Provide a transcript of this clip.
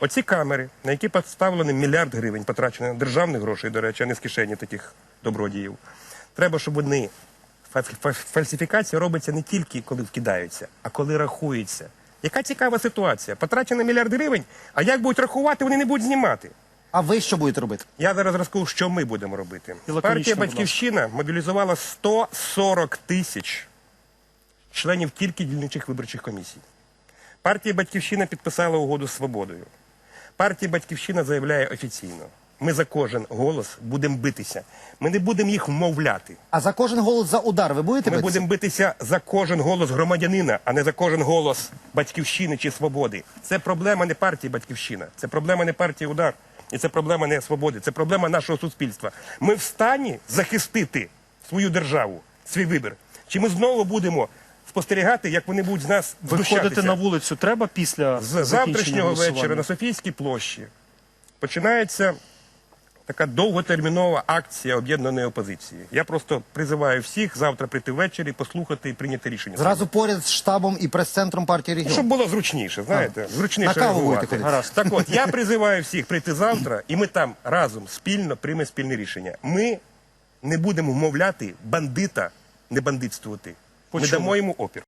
Оці камери, на які поставлено мільярд гривень, потрачено державних грошей, до речі, а не з кишені таких добродіїв. Треба, щоб вони фа- фа- фальсифікація робиться не тільки коли вкидаються, а коли рахуються. Яка цікава ситуація? Потрачено мільярд гривень, а як будуть рахувати, вони не будуть знімати. А ви що будете робити? Я зараз розкажу, що ми будемо робити. Партія. Батьківщина мобілізувала 140 тисяч членів тільки дільничих виборчих комісій. Партія Батьківщина підписала угоду з свободою. Партія Батьківщина заявляє офіційно: ми за кожен голос будемо битися. Ми не будемо їх вмовляти. А за кожен голос за удар ви будете Ми битися? будемо битися за кожен голос громадянина, а не за кожен голос батьківщини чи свободи. Це проблема не партії Батьківщина, це проблема не партії удар, і це проблема не свободи, це проблема нашого суспільства. Ми в стані захистити свою державу, свій вибір. Чи ми знову будемо спостерігати, як вони будуть з нас Виходити на вулицю треба після З завтрашнього вечора на Софійській площі починається така довготермінова акція об'єднаної опозиції. Я просто призиваю всіх завтра прийти ввечері, послухати і прийняти рішення. Зразу поряд з штабом і прес-центром партії регіону. щоб було зручніше, знаєте, зручніше На каву реагувати. будете ходити? Гаразд. Так от, я призиваю всіх прийти завтра, і ми там разом спільно приймемо спільне рішення. Ми не будемо вмовляти бандита не бандитствувати. Ми Почули. дамо йому опір.